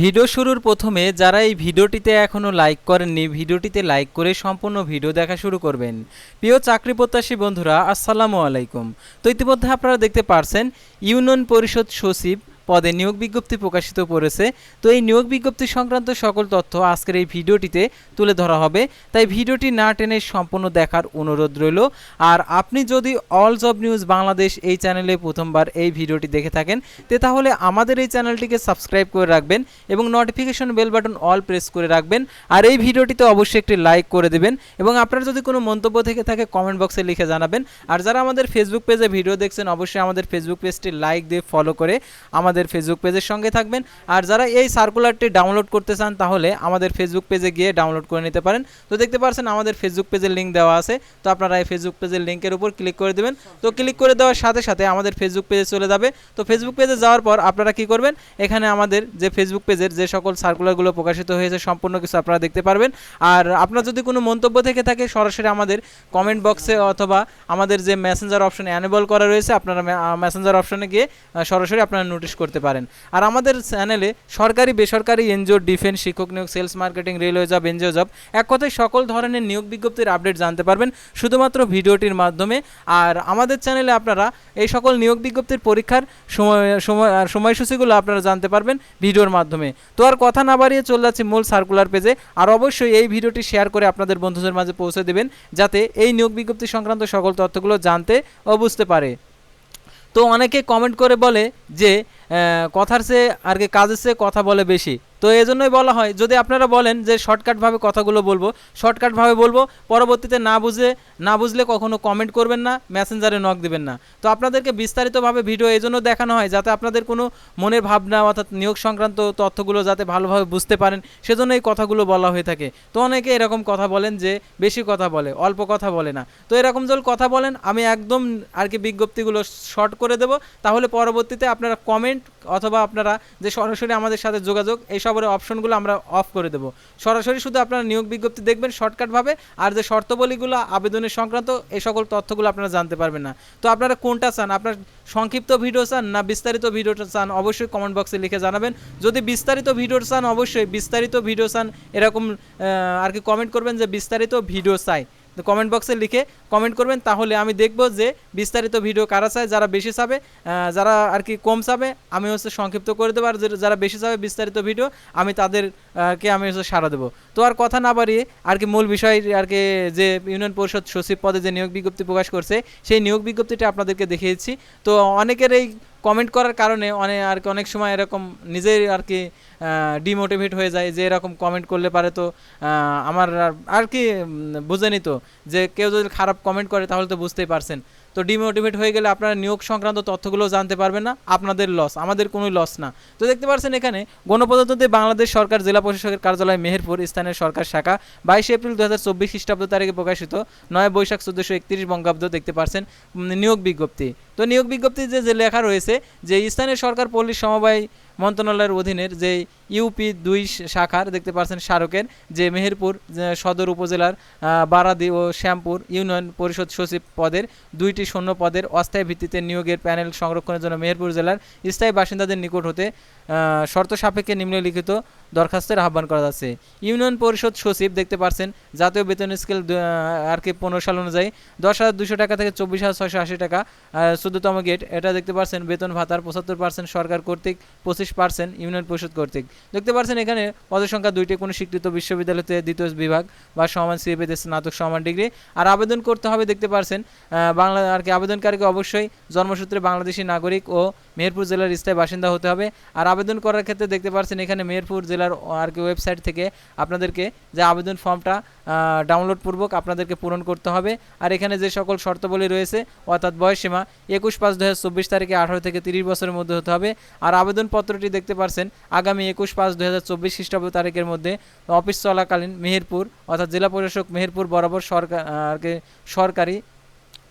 Video শুরুর প্রথমে যারা এই ভিডিওটিতে এখনও লাইক করেননি, ভিডিওটিতে লাইক করে সম্পূর্ণ ভিডিও দেখা শুরু করবেন। প্রিয় চাকরি প্রত্যাশী বন্ধুরা, আসসালামু আলাইকুম। তো ইতিমধ্যে আপনারা দেখতে পারছেন, ইউনিয়ন পরিষদ সচিব পদে নিয়োগ বিজ্ঞপ্তি প্রকাশিত করেছে। তো এই নিয়োগ বিজ্ঞপ্তি সংক্রান্ত সকল তথ্য আজকের এই ভিডিওটিতে তুলে ধরা হবে। তাই ভিডিওটি না টেনে সম্পূর্ণ দেখার অনুরোধ রইল। আর আপনি যদি অল জব নিউজ বাংলাদেশ এই চ্যানেলে প্রথমবার এই ভিডিওটি দেখে থাকেন, তে তাহলে আমাদের এই চ্যানেলটিকে সাবস্ক্রাইব করে রাখবেন এবং notification bell button all press করে রাখবেন। আর এই ভিডিওটিতে অবশ্যই একটি লাইক করে দেবেন এবং আপনার যদি কোনো মন্তব্য থেকে থাকে কমেন্ট বক্সে লিখে জানাবেন। আর যারা আমাদের ফেসবুক পেজে ভিডিও দেখছেন, অবশ্যই আমাদের ফেসবুক পেজটি লাইক দিয়ে ফলো করে আমাদের ফেসবুক পেজের সঙ্গে থাকবেন। আর যারা এই সার্কুলারটি ডাউনলোড করতে চান, তাহলে আমাদের ফেসবুক পেজে গিয়ে ডাউনলোড করে নিতে পারেন। তো দেখতে পাচ্ছেন আমাদের ফেসবুক পেজের লিঙ্ক দেওয়া আছে। তো আপনারা এই ফেসবুক পেজের লিঙ্কের উপর ক্লিক করে দেবেন। তো ক্লিক করে দেওয়ার সাথে সাথে আমাদের ফেসবুক পেজে চলে যাবে। তো ফেসবুক পেজে যাওয়ার পর আপনারা কি করবেন? এখানে আমাদের যে ফেসবুক পেজের যে সকল সার্কুলারগুলো প্রকাশিত হয়েছে, সম্পূর্ণ কিছু আপনারা দেখতে পারবেন। আর আপনার যদি কোনো মন্তব্য থেকে থাকে, সরাসরি আমাদের কমেন্ট বক্সে অথবা আমাদের যে মেসেঞ্জার অপশনে অ্যানেবল করা রয়েছে, আপনারা মেসেঞ্জার অপশনে গিয়ে সরাসরি আপনারা নোটিশ করতে পারেন। আর আমাদের চ্যানেলে সরকারি, বেসরকারি এনজিও ডিফেন্স শিক্ষক নিয়োগ sales marketing railway job NGO job এক কথায় সকল ধরনের নিয়োগ বিজ্ঞপ্তির আপডেট জানতে পারবেন শুধুমাত্র ভিডিওটির মাধ্যমে। আর আমাদের চ্যানেলে আপনারা এই সকল নিয়োগ বিজ্ঞপ্তির পরীক্ষার সময় সময় সময়সূচিগুলো আপনারা জানতে পারবেন ভিডিওর মাধ্যমে। তো আর কথা না বাড়িয়ে চলে যাচ্ছি মূল সার্কুলার পেজে আর অবশ্যই এই ভিডিওটি শেয়ার করে আপনাদের বন্ধুদের মাঝে পৌঁছে দেবেন, যাতে এই নিয়োগ বিজ্ঞপ্তি সংক্রান্ত সকল তথ্যগুলো জানতে ও বুঝতে পারে। তো অনেকে কমেন্ট করে বলে যে কথার চেয়ে আর কি কাজের চেয়ে কথা বলে বেশি। তো এই জন্যই বলা হয়, যদি আপনারা বলেন যে শর্টকাটভাবে কথাগুলো বলব, শর্টকাটভাবে বলব, পরবর্তীতে না বুঝে, না বুঝলে কখনো কমেন্ট করবেন না মেসেঞ্জারে নক দিবেন না। তো আপনাদেরকে বিস্তারিতভাবে ভিডিও এই জন্য দেখানো হয়, যাতে আপনাদের কোনো মনের ভাবনা অর্থাৎ নিয়োগ সংক্রান্ত তথ্যগুলো যাতে ভালোভাবে বুঝতে পারেন, সেজন্য এই কথাগুলো বলা হয়ে থাকে। তো অনেকে এরকম কথা বলেন যে বেশি কথা বলে, অল্প কথা বলে না। তো এরকম যদি কথা বলেন, আমি একদম আর কি বিজ্ঞপ্তিগুলো শর্ট করে দেব, তাহলে পরবর্তীতে আপনারা কমেন্ট অথবা আপনারা যে সরাসরি আমাদের সাথে যোগাযোগ, এই সবের অপশনগুলো আমরা অফ করে দেব। সরাসরি শুধু আপনারা নিয়োগ বিজ্ঞপ্তি দেখবেন শর্টকাটভাবে, আর যে শর্তাবলীগুলো, আবেদনের সংক্রান্ত এই সকল তথ্যগুলো আপনারা জানতে পারবেন না। তো আপনারা কোনটা চান? আপনার সংক্ষিপ্ত ভিডিও চান না বিস্তারিত ভিডিওটা চান, অবশ্যই কমেন্ট বক্সে লিখে জানাবেন। যদি বিস্তারিত ভিডিও চান, অবশ্যই বিস্তারিত ভিডিও চান, এরকম আর কি কমেন্ট করবেন যে বিস্তারিত ভিডিও চাই। কমেন্ট বক্সে লিখে কমেন্ট করবেন তাহলে আমি দেখব যে বিস্তারিত ভিডিও কারা চায় যারা বেশি চাবে যারা আর কি কম চাবে আমি হচ্ছে সংক্ষিপ্ত করে দেবো আর যারা বেশি চাবে বিস্তারিত ভিডিও আমি তাদের আহ, কে আমি হচ্ছে সাড়া দেবো। তো আর কথা না বাড়িয়ে আর কি মূল বিষয় আর কি যে ইউনিয়ন পরিষদ সচিব পদে যে নিয়োগ বিজ্ঞপ্তি প্রকাশ করছে সেই নিয়োগ বিজ্ঞপ্তিটা আপনাদেরকে দেখিয়েছি। তো অনেকের এই কমেন্ট করার কারণে অনেক আর কি অনেক সময় এরকম নিজেই আর কি ডিমোটিভেট হয়ে যায় যে এরকম কমেন্ট করলে পারে তো আমার আর- কি বুঝেনি তো যে কেউ যদি খারাপ কমেন্ট করে তাহলে তো বুঝতেই পারছেন। তো ডিমোটিভেট হয়ে গেলে আপনারা নিয়োগ সংক্রান্ত তথ্যগুলো জানতে পারবেন না, আপনাদের লস আমাদের কোনো লস না। তো দেখতে পাচ্ছেন এখানে, গণপ্রজাতন্ত্রী বাংলাদেশ সরকার জেলা প্রশাসকের কার্যালয় মেহেরপুর স্থানীয় সরকার শাখা বাইশে এপ্রিল দু হাজার চব্বিশ খ্রিস্টাব্দ তারিখে প্রকাশিত, নয় বৈশাখ চোদ্দোশো একত্রিশ বঙ্গাব্দ দেখতে পাচ্ছেন নিয়োগ বিজ্ঞপ্তি। তো নিয়োগ বিজ্ঞপ্তি যে লেখা রয়েছে যে স্থানীয় সরকার পল্লী সমবায় মন্ত্রণালয়ের অধীনের যে ইউপি দুই শাখার দেখতে পাচ্ছেন স্মারকের যে মেহেরপুর সদর উপজেলার বারাদি ও শ্যামপুর ইউনিয়ন পরিষদ সচিব পদের দুইটি শূন্য পদের অস্থায়ী ভিত্তিতে নিয়োগের প্যানেল সংরক্ষণের জন্য মেহেরপুর জেলার স্থায়ী বাসিন্দাদের নিকট হতে শর্ত সাপেক্ষে নিম্নলিখিত দরখাস্তের আহ্বান করা যাচ্ছে। ইউনিয়ন পরিষদ সচিব দেখতে পাচ্ছেন জাতীয় বেতন স্কেল আর কি পনেরো সাল অনুযায়ী দশ হাজার দুশো টাকা থেকে চব্বিশ হাজার ছয়শো আশি টাকা চোদ্দতম গেট এটা দেখতে পাচ্ছেন বেতন ভাতার পঁচাত্তর পার্সেন্ট সরকার কর্তৃক, পঁচিশ পার্সেন্ট ইউনিয়ন পরিষদ কর্তৃক। দেখতে পাচ্ছেন এখানে পদের সংখ্যা দুইটি, কোনো স্বীকৃত বিশ্ববিদ্যালয়তে দ্বিতীয় বিভাগ বা সমান সিএপিতে স্নাতক সমান ডিগ্রি। আর আবেদন করতে হবে, দেখতে পাচ্ছেন বাংলা আর কি আবেদনকারীকে অবশ্যই জন্মসূত্রে বাংলাদেশি নাগরিক ও মেহেরপুর জেলার স্থায়ী বাসিন্দা হতে হবে। আর আবেদন করার ক্ষেত্রে দেখতে পাচ্ছেন এখানে মেহেরপুর জেলার আর কি ওয়েবসাইট থেকে আপনাদেরকে যে আবেদন ফর্মটা ডাউনলোড পূর্বক আপনাদেরকে পূরণ করতে হবে। আর এখানে যে সকল শর্তাবলী রয়েছে, অর্থাৎ বয়সীমা একুশ পাঁচ দু তারিখে আঠারো থেকে তিরিশ বছরের মধ্যে হতে হবে। আর আবেদনপত্রটি দেখতে পাচ্ছেন, আগামী একুশ পাঁচ দু হাজার চব্বিশ খ্রিস্টাব্দ তারিখের মধ্যে অফিস চলাকালীন মেহেরপুর, অর্থাৎ জেলা প্রশাসক মেহেরপুর বরাবর সরকার সরকারি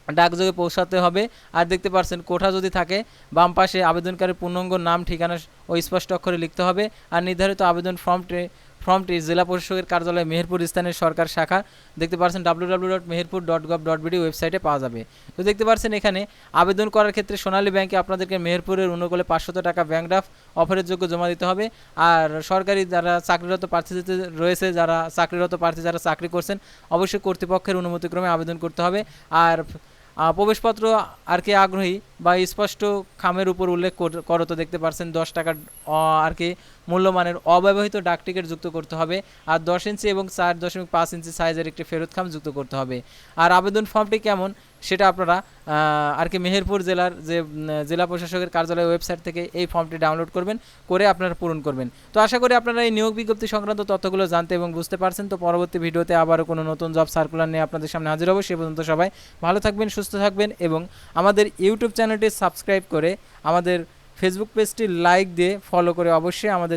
ডাকযোগে পৌঁছাতে হবে। আর দেখতে পাচ্ছেন কোঠা যদি থাকে, বাম পাশে আবেদনকারীর পূর্ণাঙ্গ নাম, ঠিকানা ও স্পষ্ট অক্ষরে লিখতে হবে। আর নির্ধারিত আবেদন ফর্মটি ফর্মটি জেলা প্রশাসকের কার্যালয় মেহেরপুর স্থানের সরকার শাখা। দেখতে পাচ্ছেন W W dot Meherpur dot gov dot BD ওয়েবসাইটে পাওয়া যাবে। তো দেখতে পাচ্ছেন এখানে, আবেদন করার ক্ষেত্রে সোনালী ব্যাংকে আপনাদেরকে মেহেরপুরের অনুকূলে পাঁচশত টাকা ব্যাংক ড্রাফট, অফারের যোগ্য জমা দিতে হবে। আর সরকারি যারা চাকরিরত প্রার্থীদের রয়েছে, যারা চাকরিরত প্রার্থী যারা চাকরি করছেন, অবশ্যই কর্তৃপক্ষের অনুমতিক্রমে আবেদন করতে হবে। আর প্রবেশপত্র আর কি আগ্রহী বা স্পষ্ট খামের উপর উল্লেখ করত দেখতে পারছেন দশ টাকার আর কি মূল্যমানের অব্যবহৃত ডাক টিকিট যুক্ত করতে হবে আর দশ ইঞ্চি এবং চার দশমিক পাঁচ ইঞ্চি সাইজের একটি ফেরত খাম যুক্ত করতে হবে। আর আবেদন ফর্মটি কেমন? সেটা আপনারা আর কি মেহেরপুর জেলার যে জেলা প্রশাসকের কার্যালয় ওয়েবসাইট থেকে এই ফর্মটি ডাউনলোড করবেন, করে আপনারা পূরণ করবেন। তো আশা করি আপনারা এই নিয়োগ বিজ্ঞপ্তি সংক্রান্ত তথ্যগুলো জানতে এবং বুঝতে পারছেন। তো পরবর্তী ভিডিওতে আবারও কোনো নতুন জব সার্কুলার নিয়ে আপনাদের সামনে হাজির হব। সে পর্যন্ত সবাই ভালো থাকবেন, সুস্থ থাকবেন এবং আমাদের ইউটিউব চ্যানেলটি সাবস্ক্রাইব করে আমাদের ফেসবুক পেজটি লাইক দিয়ে ফলো করে অবশ্যই আমাদের